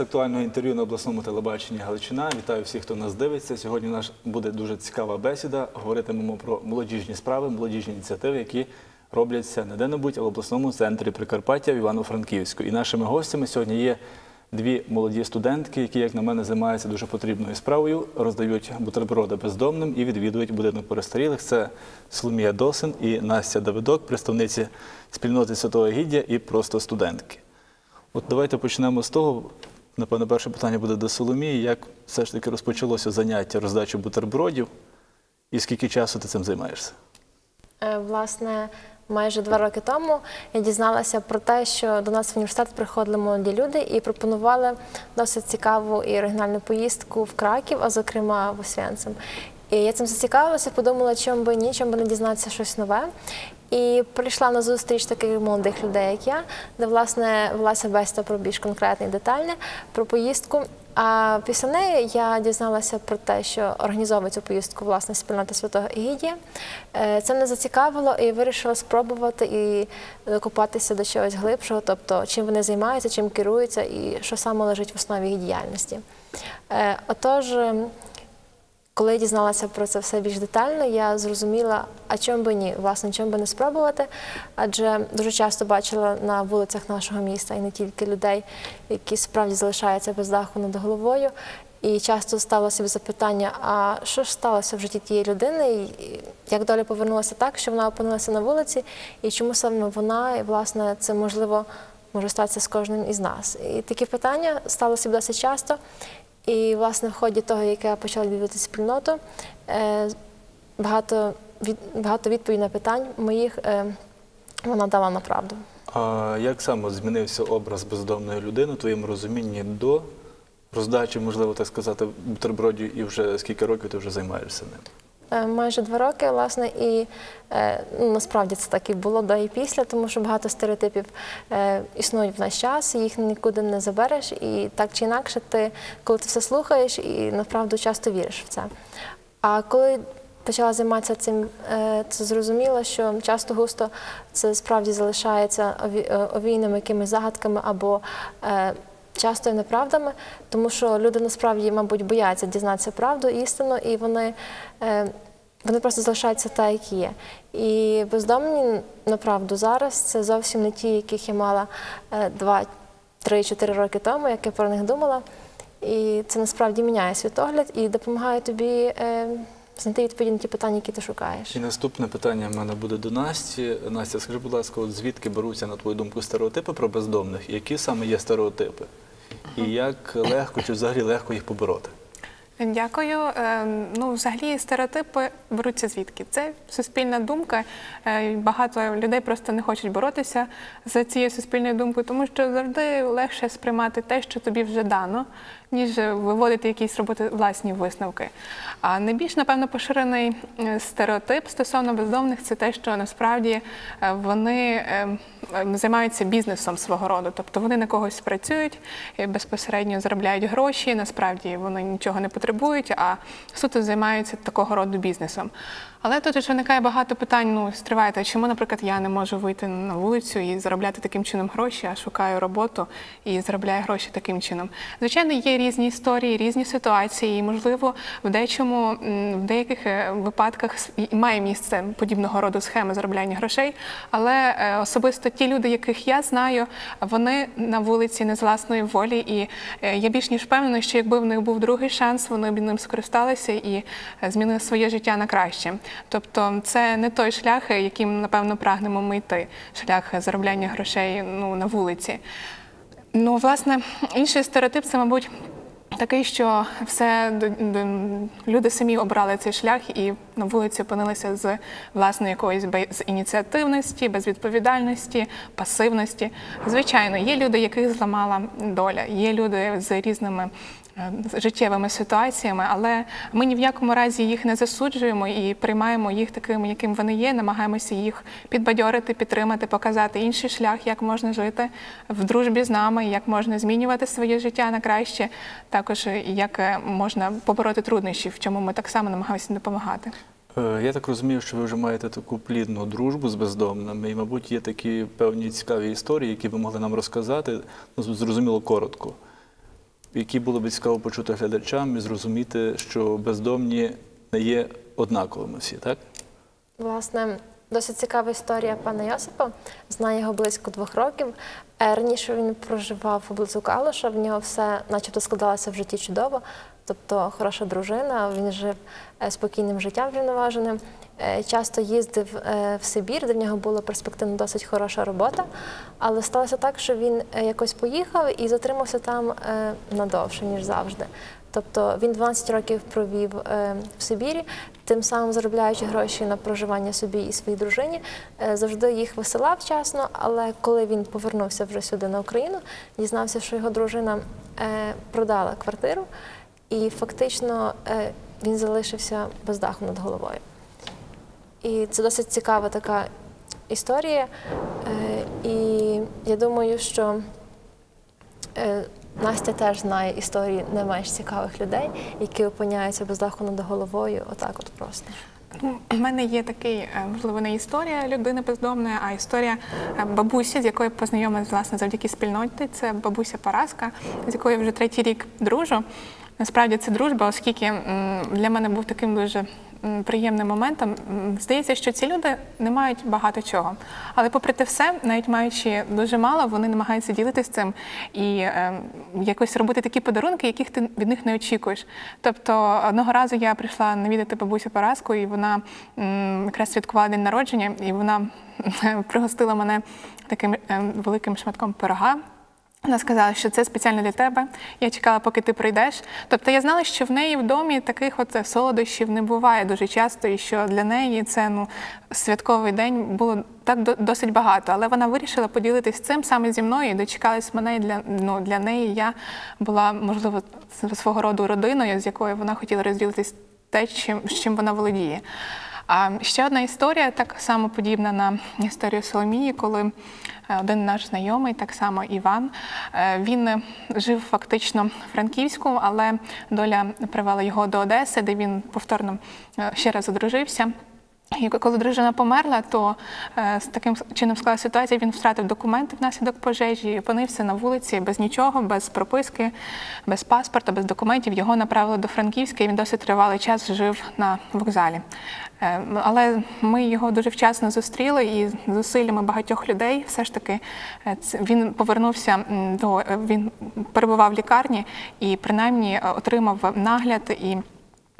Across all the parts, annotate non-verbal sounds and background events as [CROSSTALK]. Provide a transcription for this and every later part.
Актуального інтерв'ю на обласному телебаченні Галичина. Вітаю всіх, хто нас дивиться. Сьогодні у нас буде дуже цікава бесіда. Говоритимемо про молодіжні справи, молодіжні ініціативи, які робляться не де-небудь, а в обласному центрі Прикарпаття в Івано-Франківську. І нашими гостями сьогодні є дві молоді студентки, які, як на мене, займаються дуже потрібною справою, роздають бутерброди бездомним і відвідують будинок перестарілих. Це Соломія Досин і Настя Давидок, представниці спільноти Святого Гіддя і просто студентки. От давайте почнемо з того. Напевно, перше питання буде до Соломії. Як все ж таки розпочалося заняття роздачі бутербродів, і скільки часу ти цим займаєшся? Е, Власне, майже два роки тому я дізналася про те, що до нас в університет приходили молоді люди і пропонували досить цікаву і оригінальну поїздку в Краків, а зокрема в Освенцим. І я цим зацікавилася, подумала, чому би ні, чому би не дізнатися щось нове. І прийшла на зустріч таких молодих людей, як я, де власне велася бесіда про більш конкретне і детальне про поїздку. А після неї я дізналася про те, що організовує цю поїздку власне спільнота святого Егідія. Е, Це мене зацікавило і вирішила спробувати і докопатися до чогось глибшого, тобто чим вони займаються, чим керуються і що саме лежить в основі їх діяльності. Е, Отож, коли я дізналася про це все більш детально, я зрозуміла, а чому би ні, власне, чому би не спробувати. Адже дуже часто бачила на вулицях нашого міста і не тільки людей, які справді залишаються без даху над головою. І часто ставила собі запитання: а що ж сталося в житті тієї людини, і як доля повернулася так, що вона опинилася на вулиці, і чому саме вона, і власне це можливо може статися з кожним із нас. І такі питання стали собі досить часто. І, власне, в ході того, як я почала відвідувати спільноту, е, багато, від, багато відповідей на питань моїх е, вона дала на правду. А як саме змінився образ бездомної людини у твоєму розумінні до роздачі, можливо, так сказати, бутербродів, і вже скільки років ти вже займаєшся ним? Е, Майже два роки, власне, і е, ну, насправді це так і було до і після, тому що багато стереотипів е, існують в наш час, їх нікуди не забереш. І так чи інакше, ти, коли ти все слухаєш, і направду часто віриш в це. А коли почала займатися цим, це зрозуміло, що часто густо це справді залишається овійними якимись загадками або часто неправдами, тому що люди насправді, мабуть, бояться дізнатися правду, істину, і вони, е, вони просто залишаються так, як є. І бездомні, направду, зараз це зовсім не ті, яких я мала 2, 3, 4 роки тому, як я про них думала. І це насправді міняє світогляд і допомагає тобі е, знайти відповіді на ті питання, які ти шукаєш. І наступне питання в мене буде до Насті. Настя, скажи, будь ласка, от звідки беруться, на твою думку, стереотипи про бездомних? Які саме є стереотипи? І як легко чи взагалі легко їх побороти? Дякую. Е, Ну, взагалі, стереотипи беруться звідки? Це суспільна думка. Е, Багато людей просто не хочуть боротися за цією суспільною думкою, тому що завжди легше сприймати те, що тобі вже дано, ніж виводити якісь робити власні висновки. А найбільш, напевно, поширений е, стереотип стосовно бездомних це те, що насправді е, вони е, займаються бізнесом свого роду, тобто вони на когось працюють, і безпосередньо заробляють гроші. Насправді вони нічого не потребують, а суто займаються такого роду бізнесом. Але тут ж виникає багато питань. Ну стривайте, чому, наприклад, я не можу вийти на вулицю і заробляти таким чином гроші, а шукаю роботу і заробляю гроші таким чином. Звичайно, є різні історії, різні ситуації, і можливо, в дечому в деяких е, випадках має місце подібного роду схеми заробляння грошей. Але е, особисто ті люди, яких я знаю, вони на вулиці не з власної волі, і е, я більш ніж впевнена, що якби в них був другий шанс, вони б ним скористалися і змінили своє життя на краще. Тобто, це не той шлях, яким напевно прагнемо ми йти, шлях заробляння грошей ну на вулиці. Ну, власне, інший стереотип це, мабуть. Такий, що все люди самі обрали цей шлях і на вулиці опинилися з власної якоїсь без ініціативності, безвідповідальності, пасивності. Звичайно, є люди, яких зламала доля, є люди з різними життєвими ситуаціями, але ми ні в якому разі їх не засуджуємо і приймаємо їх такими, яким вони є, намагаємося їх підбадьорити, підтримати, показати інший шлях, як можна жити в дружбі з нами, як можна змінювати своє життя на краще, також е, як е, можна побороти труднощі, в чому ми так само намагаємося допомагати. Е, Я так розумію, що ви вже маєте таку плідну дружбу з бездомними, і, мабуть, є такі певні цікаві історії, які ви могли нам розказати, ну, зрозуміло, коротко. Які було б цікаво почути глядачам і зрозуміти, що бездомні не є однаковими всі, так? Власне, досить цікава історія пана Йосипа. Знаю його близько двох років. Раніше він проживав поблизу Калуша, в нього все начебто складалося в житті чудово, тобто хороша дружина, він жив е, спокійним життям врівноваженим. Е, Часто їздив е, в Сибір, де в нього була перспективно досить хороша робота. Але сталося так, що він е, якось поїхав і затримався там надовше, ніж завжди. Тобто він 12 років провів в Сибірі, тим самим заробляючи гроші на проживання собі і своїй дружині, завжди їх висилав вчасно. Але коли він повернувся вже сюди на Україну, дізнався, що його дружина продала квартиру, і фактично він залишився без даху над головою. І це досить цікава така історія. Е, І я думаю, що е, Настя теж знає історії не менш цікавих людей, які опиняються без даху над головою, отак от просто. Ну, У мене є такий, е, можливо, не історія людини бездомної, а історія бабусі, з якою познайомилась власне завдяки спільноті. Це бабуся Параска, з якою я вже третій рік дружу. Насправді це дружба, оскільки для мене був таким дуже приємним моментом. Здається, що ці люди не мають багато чого. Але попри те все, навіть маючи дуже мало, вони намагаються ділитися цим і е, якось робити такі подарунки, яких ти від них не очікуєш. Тобто одного разу я прийшла навідати бабусю Параску, і вона м, якраз святкувала день народження, і вона [LAUGHS] пригостила мене таким е, великим шматком пирога. Вона сказала, що це спеціально для тебе. Я чекала, поки ти прийдеш. Тобто я знала, що в неї в домі таких от солодощів не буває дуже часто, і що для неї це ну святковий день було так досить багато. Але вона вирішила поділитись цим саме зі мною і дочекалась мене. Для ну для неї я була можливо свого роду родиною, з якою вона хотіла розділитись те, чим з чим вона володіє. А ще одна історія, так само подібна на історію Соломії, коли один наш знайомий, так само Іван, е, він е, жив фактично в Франківську, але доля привела його до Одеси, де він повторно е, ще раз одружився. І коли дружина померла, то е, з таким чином склалася ситуація, він втратив документи внаслідок пожежі, і опинився на вулиці без нічого, без прописки, без паспорта, без документів. Його направили до Франківська, і він досить тривалий час жив на вокзалі. Е, але ми його дуже вчасно зустріли, і зусиллями багатьох людей все ж таки е, він повернувся до він перебував в лікарні і принаймні отримав нагляд і.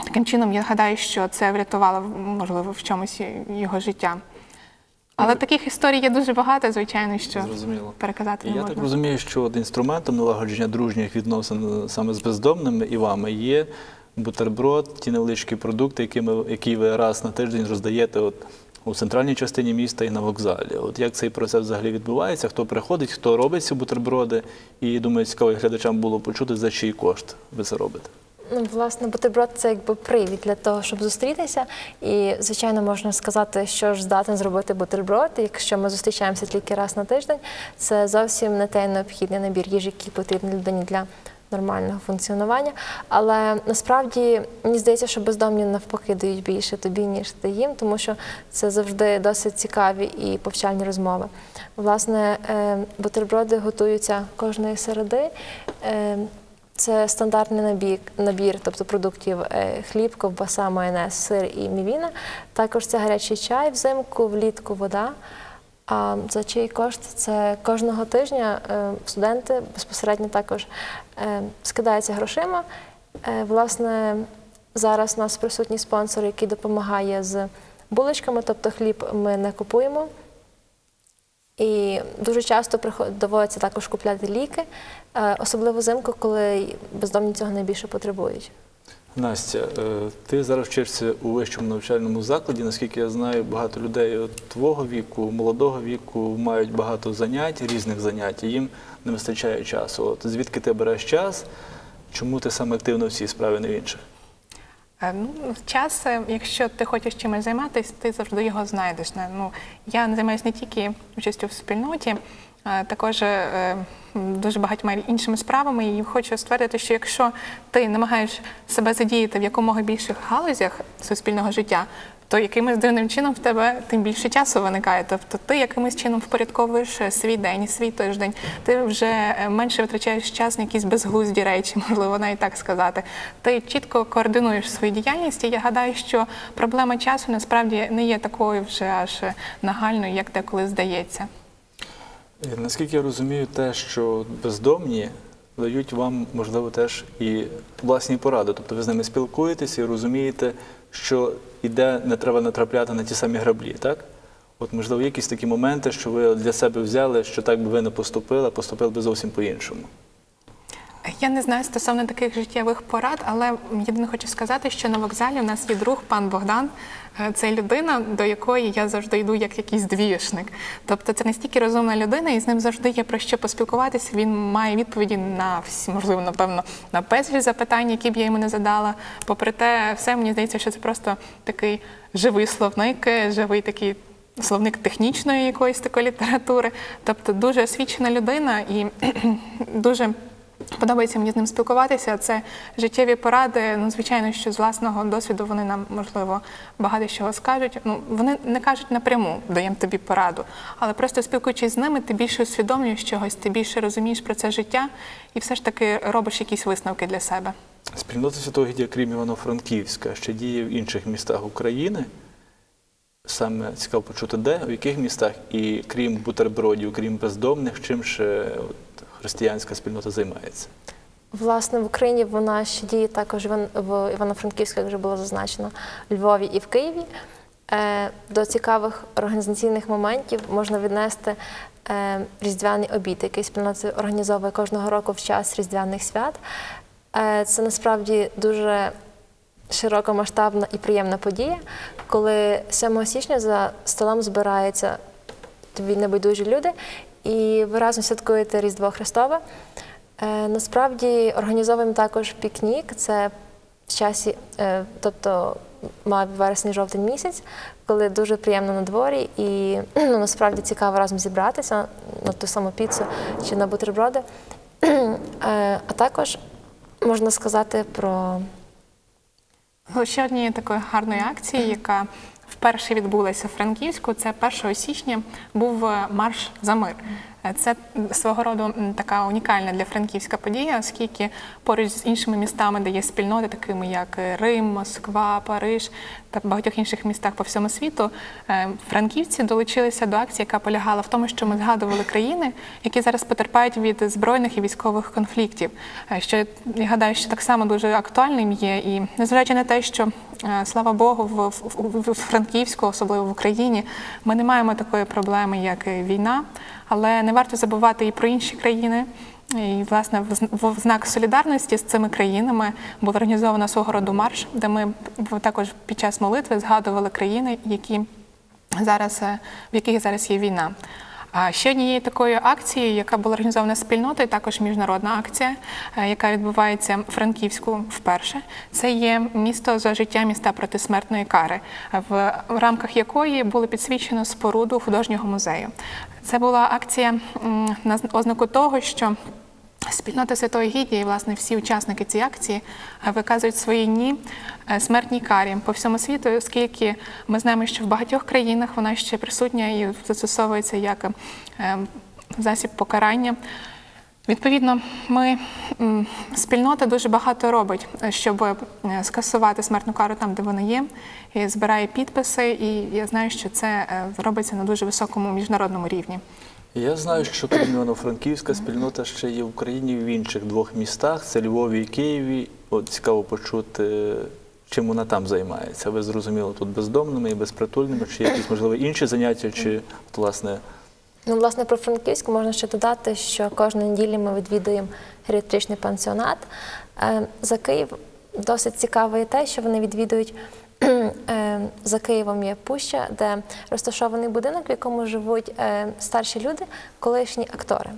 Таким чином, я гадаю, що це врятувало, можливо, в чомусь його життя. Але таких історій є дуже багато, звичайно, що Зрозуміло. переказати не я можна. так розумію, що от інструментом налагодження дружніх відносин саме з бездомними і вами є бутерброд, ті невеличкі продукти, які, ми, які ви раз на тиждень роздаєте от, у центральній частині міста і на вокзалі. От як цей процес взагалі відбувається? Хто приходить, хто робить ці бутерброди? І думаю, цікаво глядачам було почути, за чий кошт ви це робите. Ну, власне, бутерброд це якби привід для того, щоб зустрітися. І, звичайно, можна сказати, що ж здатен зробити бутерброд. Якщо ми зустрічаємося тільки раз на тиждень, це зовсім не той необхідний набір їжі, який потрібен людині для нормального функціонування. Але насправді мені здається, що бездомні навпаки дають більше тобі, ніж ти їм, тому що це завжди досить цікаві і повчальні розмови. Власне, е, бутерброди готуються кожної середи. Це стандартний набір, набір тобто продуктів е, хліб, ковбаса, майонез, сир і мівіна. Також це гарячий чай взимку, влітку вода. А за чий кошт це кожного тижня е, студенти безпосередньо також е, скидаються грошима. Власне, зараз у нас присутній спонсор, який допомагає з булочками, тобто хліб ми не купуємо. І дуже часто доводиться також купляти ліки, е, особливо взимку, коли бездомні цього найбільше потребують. Настя, е, ти зараз вчишся у вищому навчальному закладі. Наскільки я знаю, багато людей твого віку, молодого віку мають багато занять, різних занять, і їм не вистачає часу. От звідки ти береш час? Чому ти саме активно в цій справі, не в інших? Е, Ну, час, е, якщо ти хочеш чимось займатися, ти завжди його знайдеш. Ну, я займаюся не тільки участю в спільноті, а також е, дуже багатьма іншими справами. І хочу ствердити, що якщо ти намагаєш себе задіяти в якомога більших галузях суспільного життя, то якимось дивним чином в тебе тим більше часу виникає. Тобто ти якимось чином впорядковуєш е, свій день, свій тиждень. Ти вже е, менше витрачаєш час на якісь безглузді речі, [LAUGHS] можливо, навіть так сказати. Ти чітко координуєш свою діяльність, і я гадаю, що проблема часу насправді не є такою вже аж нагальною, як деколи здається. Е, Наскільки я розумію, те, що бездомні дають вам, можливо, теж і власні поради. Тобто ви з ними спілкуєтеся і розумієте, що іде, не треба натрапляти на ті самі граблі, так? От, можливо, якісь такі моменти, що ви для себе взяли, що так би ви не поступили, а поступили би зовсім по-іншому. Я не знаю стосовно таких життєвих порад, але єдине хочу сказати, що на вокзалі у нас є друг пан Богдан. Е, Це людина, до якої я завжди йду як якийсь двієшник. Тобто це настільки розумна людина, і з ним завжди є про що поспілкуватися. Він має відповіді на всі, можливо, напевно, на безліч запитань, які б я йому не задала. Попри те, все мені здається, що це просто такий живий словник, е, живий такий. Словник технічної якоїсь такої літератури, тобто дуже освічена людина і [CLEARS THROAT] дуже Подобається мені з ним спілкуватися. Це життєві поради. Ну, звичайно, що з власного досвіду вони нам можливо багато чого скажуть. Ну вони не кажуть напряму, даємо тобі пораду, але просто спілкуючись з ними, ти більше усвідомлюєш чогось, ти більше розумієш про це життя і все ж таки робиш якісь висновки для себе. Спільнота Святого Гідія, крім Івано-Франківська, ще діє в інших містах України. Саме цікаво почути, де, в яких містах, і крім бутербродів, крім бездомних, чим ще християнська спільнота займається. Власне, в Україні вона ще діє також в Івано-Франківську, як вже було зазначено, в Львові і в Києві. Е, До цікавих організаційних моментів можна віднести е, різдвяний обід, який спільнота організовує кожного року в час різдвяних свят. Е, Це насправді дуже широкомасштабна і приємна подія, коли 7 січня за столом збираються тобі небайдужі люди, і ви разом святкуєте Різдво Христове. Е, насправді організовуємо також пікнік. Це в часі, е, тобто має вересень-жовтень місяць, коли дуже приємно на дворі і [CLEARS THROAT] ну, насправді цікаво разом зібратися на ту саму піцу чи на бутерброди. [CLEARS THROAT] Е, а також можна сказати про Ще однією такою гарною акцією, яка вперше відбулася в Франківську, це 1 січня був е, марш за мир. Це свого роду така унікальна для Франківська подія, оскільки поруч з іншими містами, де є спільноти, такими як Рим, Москва, Париж та багатьох інших містах по всьому світу, е, франківці долучилися до акції, яка полягала в тому, що ми згадували країни, які зараз потерпають від збройних і військових конфліктів. Е, Що я гадаю, що так само дуже актуальним є. І незважаючи на те, що е, слава Богу, в, в, в- Франківську, особливо в Україні, ми не маємо такої проблеми, як війна, але не варто забувати і про інші країни. І, власне, в зн- знак солідарності з цими країнами було організовано свого роду марш, де ми також під час молитви згадували країни, які зараз, е, в яких зараз є війна. А ще однією такою акцією, яка була організована спільнотою, також міжнародна акція, е, яка відбувається в Франківську вперше. Це є місто за життя міста проти смертної кари, в рамках якої було підсвічено споруду художнього музею. Це була акція на ознаку того, що Спільнота Святої Гідії, власне, всі учасники цієї акції е, виказують свої ні е, смертній карі по всьому світу, оскільки ми знаємо, що в багатьох країнах вона ще присутня і застосовується як е, засіб покарання. Відповідно, ми спільнота дуже багато робить, щоб скасувати смертну кару там, де вона є, і збирає підписи. І я знаю, що це робиться на дуже високому міжнародному рівні. Я знаю, що крім Івано-Франківська спільнота ще є в Україні в інших двох містах це Львові і Києві. От цікаво почути, чим вона там займається. Ви зрозуміли тут бездомними і безпритульними, чи є якісь можливо інші заняття, чи власне Ну, власне, про Франківськ можна ще додати, що кожної неділі ми відвідуємо геріатричний пансіонат. Е, За Київ досить цікаво є те, що вони відвідують. Е, За Києвом є Пуща, де розташований будинок, в якому живуть е, старші люди, колишні актори.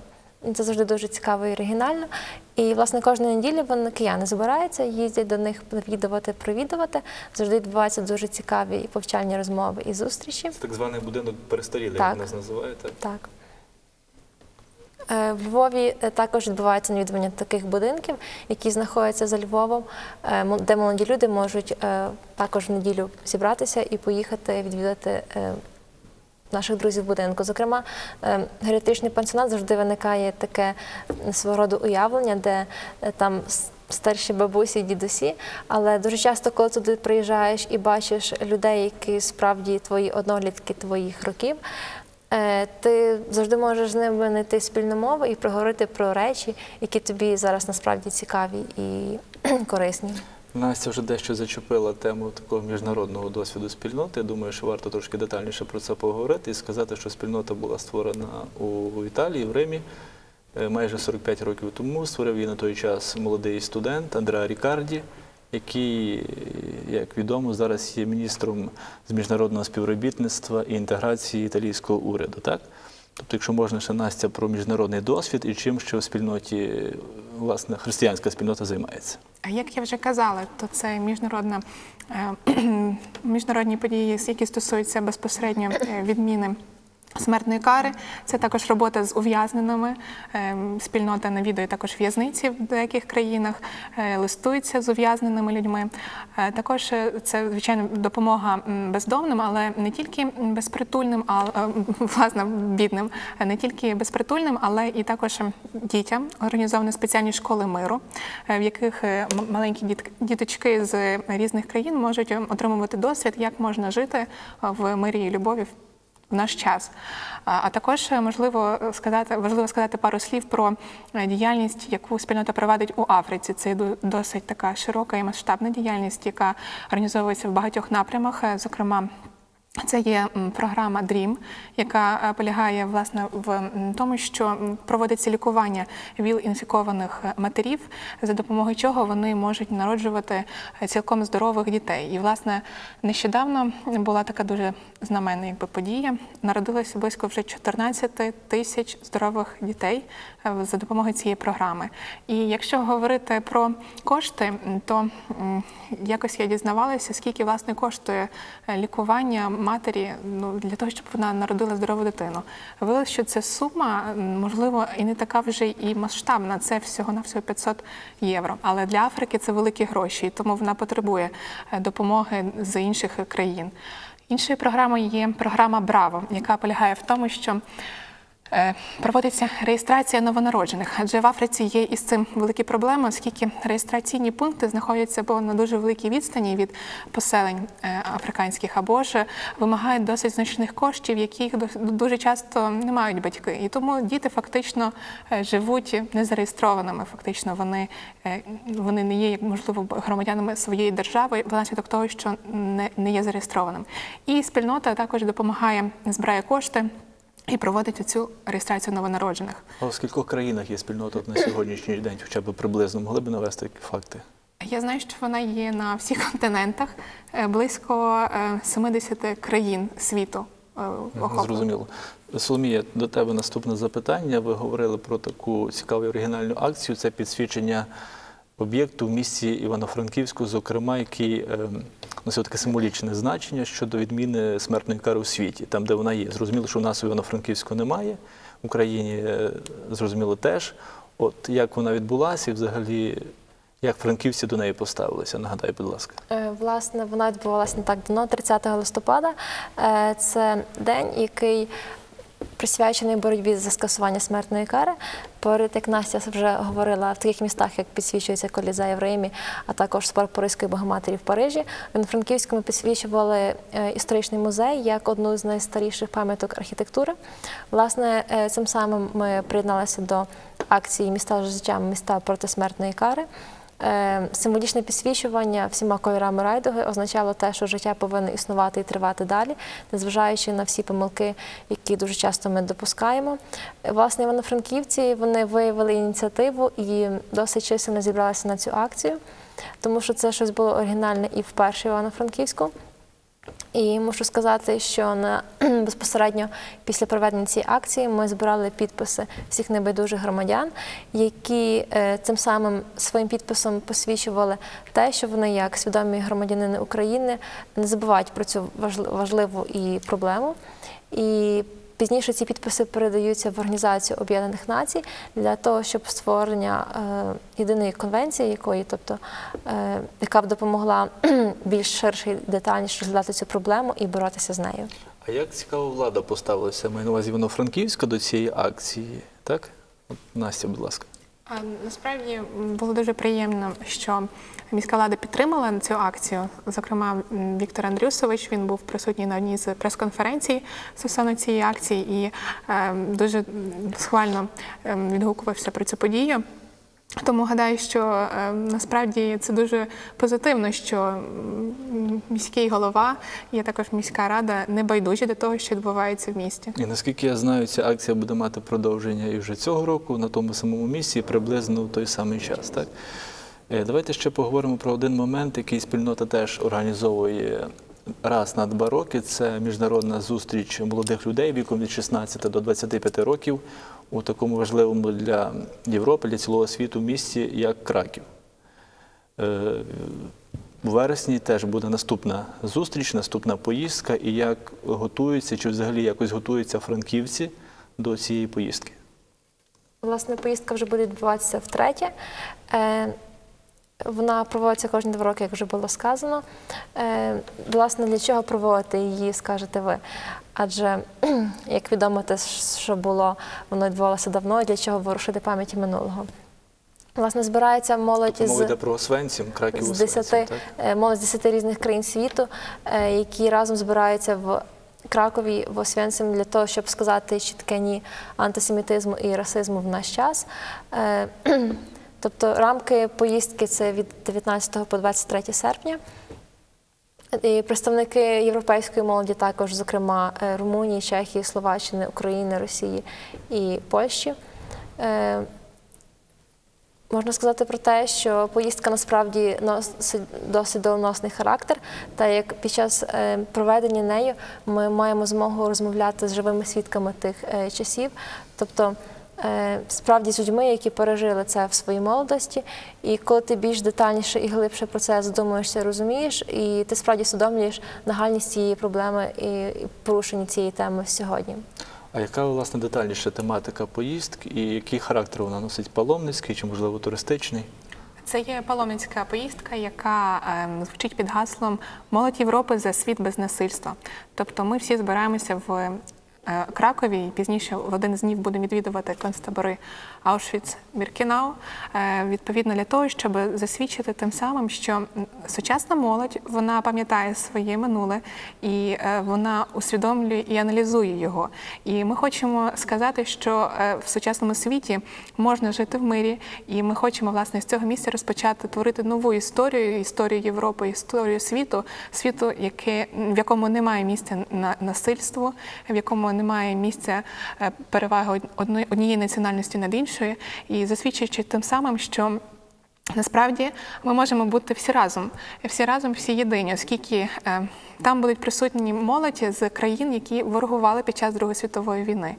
Це завжди дуже цікаво і оригінально. І, власне, кожної неділі вони кияни збираються, їздять до них навідувати, провідувати. Завжди відбуваються дуже цікаві і повчальні розмови і зустрічі. так званий будинок перестарілий, як нас називаєте. Так. Е, В Львові е, також відбувається навідування таких будинків, які знаходяться за Львовом, е, де молоді люди можуть також в неділю зібратися і поїхати відвідати наших друзів будинку. Зокрема, геріатричний пансіонат завжди виникає таке свого роду уявлення, де там старші бабусі і дідусі. Але дуже часто, коли туди приїжджаєш і бачиш людей, які справді твої однолітки твоїх років. Е, Ти завжди можеш з ними знайти спільну мову і проговорити про речі, які тобі зараз насправді цікаві і [CLEARS THROAT] корисні. Настя вже дещо зачепила тему такого міжнародного досвіду спільноти. Я думаю, що варто трошки детальніше про це поговорити і сказати, що спільнота була створена у Італії, в Римі е, майже 45 років тому. Створив її на той час молодий студент Андреа Рікарді, який, як відомо, зараз є міністром з міжнародного співробітництва і інтеграції італійського уряду. Так? Тобто, якщо можна ще Настя про міжнародний досвід і чим ще в спільноті, власне, християнська спільнота займається. А Як я вже казала, то це міжнародна е, [CLEARS THROAT] міжнародні події, які стосуються безпосередньо е, відміни. Смертної кари це також робота з ув'язненими. Е, Спільнота навідує також в'язниці в деяких країнах, е, листується з ув'язненими людьми. Е, Також е, це звичайно допомога бездомним, але не тільки безпритульним, а [LAUGHS] власне бідним, не тільки безпритульним, але і також ем, дітям. Організовані спеціальні школи миру, в яких маленькі діточки з різних країн можуть ем, отримувати досвід, як можна жити в мирі і любові наш час. А також е, можливо е, сказати, важливо сказати пару слів про е, діяльність, яку спільнота проводить у Африці. Це до- досить така широка і масштабна діяльність, яка організовується в багатьох напрямах, зокрема. Це є програма DREAM, яка е, полягає власне в тому, що проводиться лікування ВІЛ-інфікованих е, матерів, за допомогою чого вони можуть народжувати е, цілком здорових дітей. І, власне, нещодавно була така дуже знаменна якби, подія. Народилося близько вже 14 тисяч здорових дітей за допомогою цієї програми. І якщо говорити про кошти, то якось я дізнавалася, скільки власне коштує лікування матері ну, для того, щоб вона народила здорову дитину. Виявилося, що ця сума, можливо, і не така вже і масштабна. Це всього-навсього 500 євро. Але для Африки це великі гроші, і тому вона потребує е, допомоги з інших країн. Іншою програмою є програма Браво, яка полягає в тому, що Проводиться реєстрація новонароджених, адже в Африці є із цим великі проблеми, оскільки реєстраційні пункти знаходяться або на дуже великій відстані від поселень е, африканських, або ж вимагають досить значних коштів, яких дуже часто не мають батьки. І тому діти фактично е, живуть незареєстрованими. Фактично вони, е, вони не є, можливо, громадянами своєї держави внаслідок того, що не, не є зареєстрованим. І спільнота також допомагає, збирає кошти. І проводить цю реєстрацію новонароджених. А в скількох країнах є спільнота на сьогоднішній день, хоча б приблизно могли б навести факти? Я знаю, що вона є на всіх континентах, Е, близько е, 70 країн світу. е, охоплено. Зрозуміло. Соломія, до тебе наступне запитання. Ви говорили про таку цікаву оригінальну акцію. Це підсвічення об'єкту в місті Івано-Франківську, зокрема, який ем, носив таке символічне значення щодо відміни смертної кари у світі, там, де вона є. Зрозуміло, що у нас у Івано-Франківську немає, в Україні е, зрозуміло теж. От як вона відбулася і взагалі як франківці до неї поставилися? Нагадай, будь ласка. Е, Власне, вона відбувалася не так давно, 30 листопада. Е, Це день, який присвячений боротьбі за скасування смертної кари. Поряд, як Настя вже говорила, в таких містах, як підсвічується Колізей в Римі, а також собор Паризької Богоматері в Парижі. В Франківському підсвічували е, історичний музей як одну з найстаріших пам'яток архітектури. Власне, е, цим самим ми приєдналися до акції Міста з життям міста проти смертної кари. Е, Символічне підсвічування всіма кольорами райдуги означало те, що життя повинно існувати і тривати далі, незважаючи на всі помилки, які дуже часто ми допускаємо. Власне, івано-франківці вони виявили ініціативу і досить чисельно зібралися на цю акцію, тому що це щось було оригінальне і вперше Івано-Франківську. І мушу сказати, що на [CLEARS THROAT] безпосередньо після проведення цієї акції ми збирали підписи всіх небайдужих громадян, які е, цим самим своїм підписом посвідчували те, що вони, як свідомі громадянини України, не забувають про цю важливу і проблему. І Пізніше ці підписи передаються в Організацію Об'єднаних Націй для того, щоб створення е, єдиної конвенції, якої, тобто, е, яка б допомогла [CLEARS THROAT] більш ширше і детальніше розглядати цю проблему і боротися з нею. А як цікаво влада поставилася, маю на увазі воно франківська до цієї акції, так? Настя, будь ласка. Насправді було дуже приємно, що міська влада підтримала цю акцію. Зокрема, Віктор Андрюсович він був присутній на одній з прес-конференцій стосовно цієї акції і е, дуже схвально е, відгукувався про цю подію. Тому гадаю, що е, насправді це дуже позитивно, що міський голова і також міська рада не байдужі до того, що відбувається в місті. І наскільки я знаю, ця акція буде мати продовження і вже цього року на тому самому місці, приблизно в той самий час. Так? Е, Давайте ще поговоримо про один момент, який спільнота теж організовує раз на два роки. Це міжнародна зустріч молодих людей віком від 16 до 25 років у такому важливому для Європи, для цілого світу місті, як Краків. Е, У вересні теж буде наступна зустріч, наступна поїздка, і як готуються, чи взагалі якось готуються франківці до цієї поїздки. Власне, поїздка вже буде відбуватися втретє. Вона проводиться кожні два роки, як вже було сказано. Е, Власне, для чого проводити її, скажете ви? Адже, [CLEARS THROAT] як відомо, те, що було, воно відбувалося давно, для чого ворушити пам'яті минулого. Власне, збирається молодь Мова з йде про Освенцім, Краків з 10, е, молодь з 10 різних країн світу, е, які разом збираються в Кракові, в Освенцим для того, щоб сказати чітке ні антисемітизму і расизму в наш час. [CLEARS THROAT] Тобто рамки поїздки це від 19 по 23 серпня. І представники європейської молоді також, зокрема е, Румунії, Чехії, Словаччини, України, Росії і Польщі. Е, Можна сказати про те, що поїздка насправді носить досить доленосний характер, та як під час е, проведення нею ми маємо змогу розмовляти з живими свідками тих часів, тобто справді з людьми, які пережили це в своїй молодості. І коли ти більш детальніше і глибше про це задумуєшся, розумієш, і ти справді усвідомлюєш нагальність цієї проблеми і порушення цієї теми сьогодні. А яка власне детальніша тематика поїздки і який характер вона носить паломницький чи, можливо, туристичний? Це є паломницька поїздка, яка ем, звучить під гаслом Молодь Європи за світ без насильства. Тобто ми всі збираємося в е, Кракові і пізніше в один з днів будемо відвідувати концтабори Аушвіц Біркінау. Е, відповідно для того, щоб засвідчити тим самим, що сучасна молодь вона пам'ятає своє минуле і е, вона усвідомлює і аналізує його. І ми хочемо сказати, що е, в сучасному світі можна жити в мирі, і ми хочемо власне з цього місця розпочати творити нову історію, історію Європи, історію світу, світу, яке в якому немає місця на насильству, в якому немає місця е, переваги однієї національності над іншою, і засвідчуючи тим самим, що Насправді ми можемо бути всі разом, всі разом, всі єдині, оскільки е, там будуть присутні молодь з країн, які ворогували під час Другої світової війни.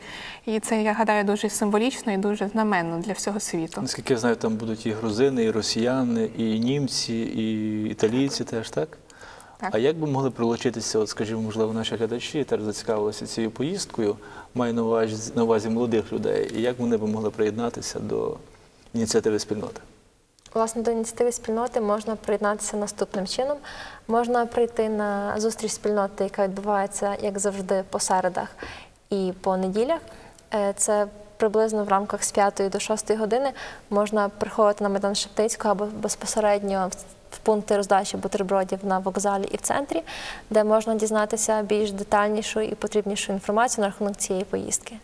І це, я гадаю, дуже символічно і дуже знаменно для всього світу. Наскільки я знаю, там будуть і грузини, і росіяни, і німці, і італійці теж, так? Так. А як би могли прилучитися, от, скажімо, можливо, наші глядачі теж зацікавилися цією поїздкою, маю на увазі, на увазі молодих людей, і як вони би могли приєднатися до ініціативи спільноти? Власне, до ініціативи спільноти можна приєднатися наступним чином. Можна прийти на зустріч спільноти, яка відбувається, як завжди, по середах і по неділях. Е, Це приблизно в рамках з 5 до 6 години можна приходити на Майдан Шептицького або безпосередньо в- пункти роздачі бутербродів на вокзалі і в центрі, де можна дізнатися більш детальнішу і потрібнішу інформацію на рахунок цієї поїздки.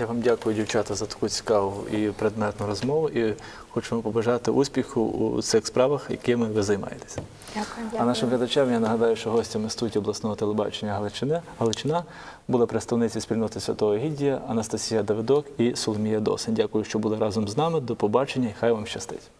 Я вам дякую, дівчата, за таку цікаву і предметну розмову. І хочу вам побажати успіху у цих справах, якими ви займаєтеся. Дякую. А нашим глядачам я нагадаю, що гостями студії обласного телебачення Галичина, Галичина були представниці спільноти Святого Гіддія Анастасія Давидок і Соломія Досин. Дякую, що були разом з нами. До побачення і хай вам щастить.